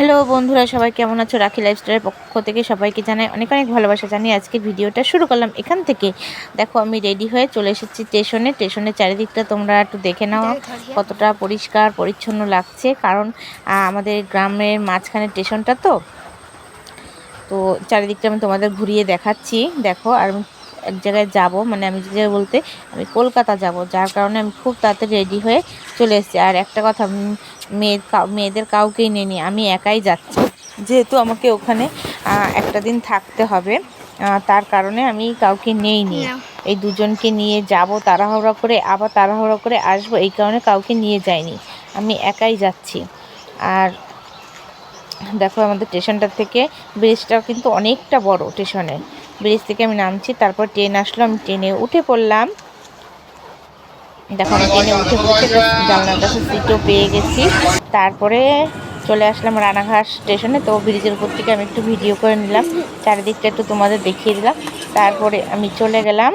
Hello বন্ধুরা সবাই কেমন আছো? রাখি লাইফস্টাইলের পক্ষ থেকে সবাইকে জানাই অনেক অনেক ভালোবাসা জানিয়ে আজকে ভিডিওটা শুরু করলাম। এখান থেকে দেখো আমি রেডি হয়ে চলে এসেছি স্টেশনে স্টেশনের চারিদিকটা তোমরা একটু দেখে নাও। কতটা পরিষ্কার পরিচ্ছন্ন লাগছে। কারণ আমাদের গ্রামের মাঝখানে স্টেশনটা তো। তো চারিদিকটা আমি তোমাদের ঘুরিয়ে দেখাচ্ছি। দেখো আর এক জায়গায় যাব মানে আমি যে বলতে আমি কলকাতা যাব যার কারণে আমি খুব তাড়াতাড়ি রেডি হয়ে চলে এসেছি। আর একটা কথা মেয়ে মেয়েদের কাউকেই নেই আমি একাই যাচ্ছি। যেহেতু আমাকে ওখানে একটা দিন থাকতে হবে তার কারণে আমি কাউকে নেইনি এই দুজনকে নিয়ে যাব তাড়াহুড়ো করে আবার তাড়াহুড়ো করে আসব এই কারণে কাউকে নিয়ে যাইনি। আমি একাই যাচ্ছি। আর দেখো আমাদের স্টেশনটার থেকে ব্রিজটাও কিন্তু অনেকটা বড় স্টেশনে ব্রিজ থেকে আমি নামছি, তারপর ট্রেন আসলো, আমি ট্রেনে উঠে পড়লাম। দেখো, আমি ট্রেনে উঠে পড়ছে জানলার কাছে সিটও পেয়ে গেছি। তারপরে চলে আসলাম রানাঘাট স্টেশনে, তো ব্রিজের উপর থেকে আমি একটু ভিডিও করে নিলাম। চারিদিকটা একটু তোমাদের দেখিয়ে দিলাম। তারপরে আমি চলে গেলাম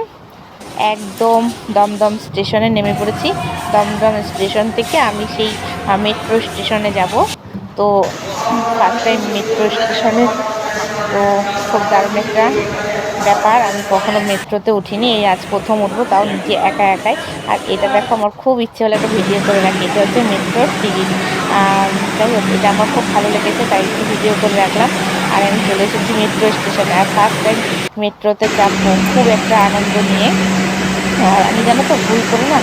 একদম দমদম স্টেশনে নেমে পড়েছি। দমদম স্টেশন থেকে আমি সেই মেট্রো স্টেশনে যাব। তো ফার্স্ট টাইম মেট্রো স্টেশনে, তো খুব দারুণ একটা ব্যাপার, আমি কখনো মেট্রোতে উঠিনি, এই আজ প্রথম উঠবো, তাও নিজে একা একাই। আর এটা দেখো, আমার খুব ইচ্ছে হলো একটা ভিডিও করে রাখি, এটা হচ্ছে মেট্রোর টিকিট। যাই হোক, এটা আমার খুব ভালো লেগেছে, তাই একটু ভিডিও করে রাখলাম। আর আমি চলে এসেছি মেট্রো স্টেশনে, আর ফার্স্ট টাইম মেট্রোতে চাপবো, খুব একটা আনন্দ নিয়ে। আর আমি জানো তো, ভুল করে না,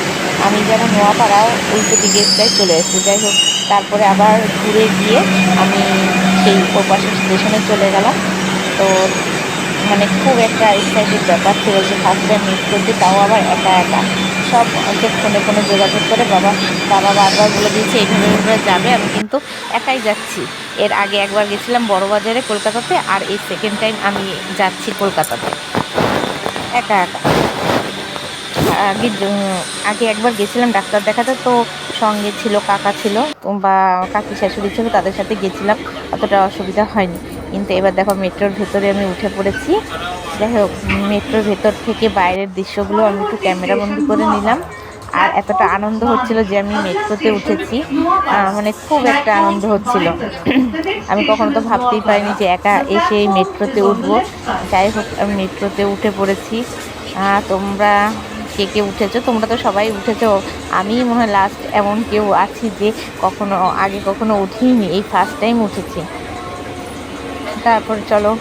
আমি যেন নোয়াপাড়াও উল্টো দিকেটাই চলে এসেছি যাই হোক, তারপরে আবার ঘুরে গিয়ে আমি সেই ওপাশের স্টেশনে চলে গেলাম। তো মানে খুব একটা এক্সাইটেড ব্যাপার ছিল যে ফার্স্ট টাইম মিট করতে তাও আবার একা একা। সব হচ্ছে ফোনে ফোনে যোগাযোগ করে বাবা বাবা বারবার বলে দিয়েছে, এইভাবে এইভাবে যাবে, আমি কিন্তু একাই যাচ্ছি। এর আগে একবার গেছিলাম বড়বাজারে কলকাতাতে, আর এই সেকেন্ড টাইম আমি যাচ্ছি কলকাতাতে। একা একা। আগে আগে একবার গেছিলাম ডাক্তার দেখাতে, তো সঙ্গে ছিল, কাকা ছিল, বা কাকি শাশুড়ি ছিল, তাদের সাথে গেছিলাম, অতটা অসুবিধা হয়নি। কিন্তু এবার দেখো মেট্রোর ভেতরে আমি উঠে পড়েছি। যাই হোক, মেট্রোর ভেতর থেকে বাইরের দৃশ্যগুলো আমি একটু ক্যামেরা বন্দি করে নিলাম। আর এতটা আনন্দ হচ্ছিল যে আমি মেট্রোতে উঠেছি। মানে খুব একটা আনন্দ হচ্ছিল। আমি কখনো তো ভাবতেই পারিনি যে একা এসে এই মেট্রোতে উঠবো। যাই হোক, আমি মেট্রোতে উঠে পড়েছি। তোমরা কে কে উঠেছো? তোমরা তো সবাই উঠেছো। আমি মনে হয় লাস্ট এমন কেউ আছি যে কখনো আগে কখনো উঠিনি। এই ফার্স্ট টাইম উঠেছি। তারপর চলো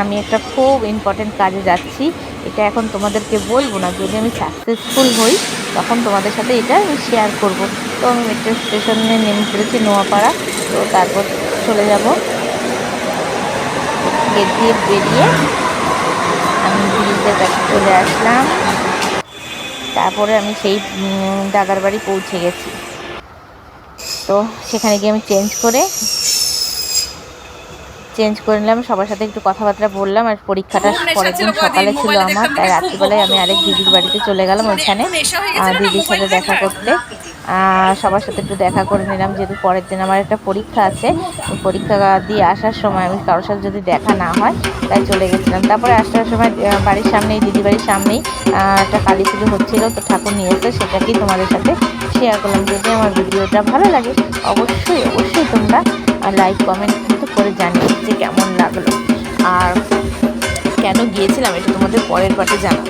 আমি একটা খুব ইম্পর্টেন্ট কাজে যাচ্ছি। এটা এখন তোমাদেরকে বলব না, যদি আমি সাকসেসফুল হই, তখন তোমাদের সাথে এটা আমি শেয়ার করব। তো আমি মেট্রো স্টেশনে নেমে পড়েছি, নোয়াপাড়া। তো তারপর চলে যাব। গেট দিয়ে বেরিয়ে আমি ব্রিজের কাছে চলে আসলাম। তারপরে আমি সেই দাদার বাড়ি পৌঁছে গেছি। তো সেখানে গিয়ে আমি চেঞ্জ করে চেঞ্জ করে নিলাম সবার সাথে একটু কথাবার্তা বললাম আর পরীক্ষাটা পরের দিন সকালে ছিল আমার তাই রাত্রিবেলায় আমি আরেক দিদির বাড়িতে চলে গেলাম ওইখানে আর দিদির সাথে দেখা করতে। সবার সাথে একটু দেখা করে নিলাম যেহেতু পরের দিন আমার একটা পরীক্ষা আছে পরীক্ষা দিয়ে আসার সময় আমি কারোর সাথে যদি দেখা না হয় তাই চলে গেছিলাম। তারপরে আসার সময় বাড়ির সামনেই দিদি বাড়ির সামনেই একটা কালী পুজো হচ্ছিল তো ঠাকুর নিয়ে এসে সেটাকেই তোমাদের সাথে শেয়ার করলাম। যদি আমার ভিডিওটা ভালো লাগে অবশ্যই অবশ্যই তোমরা লাইক কমেন্ট কিন্তু করে জানিও যে কেমন লাগল। আর কেন গিয়েছিলাম এটা তোমাদের পরের পাটে জানাব।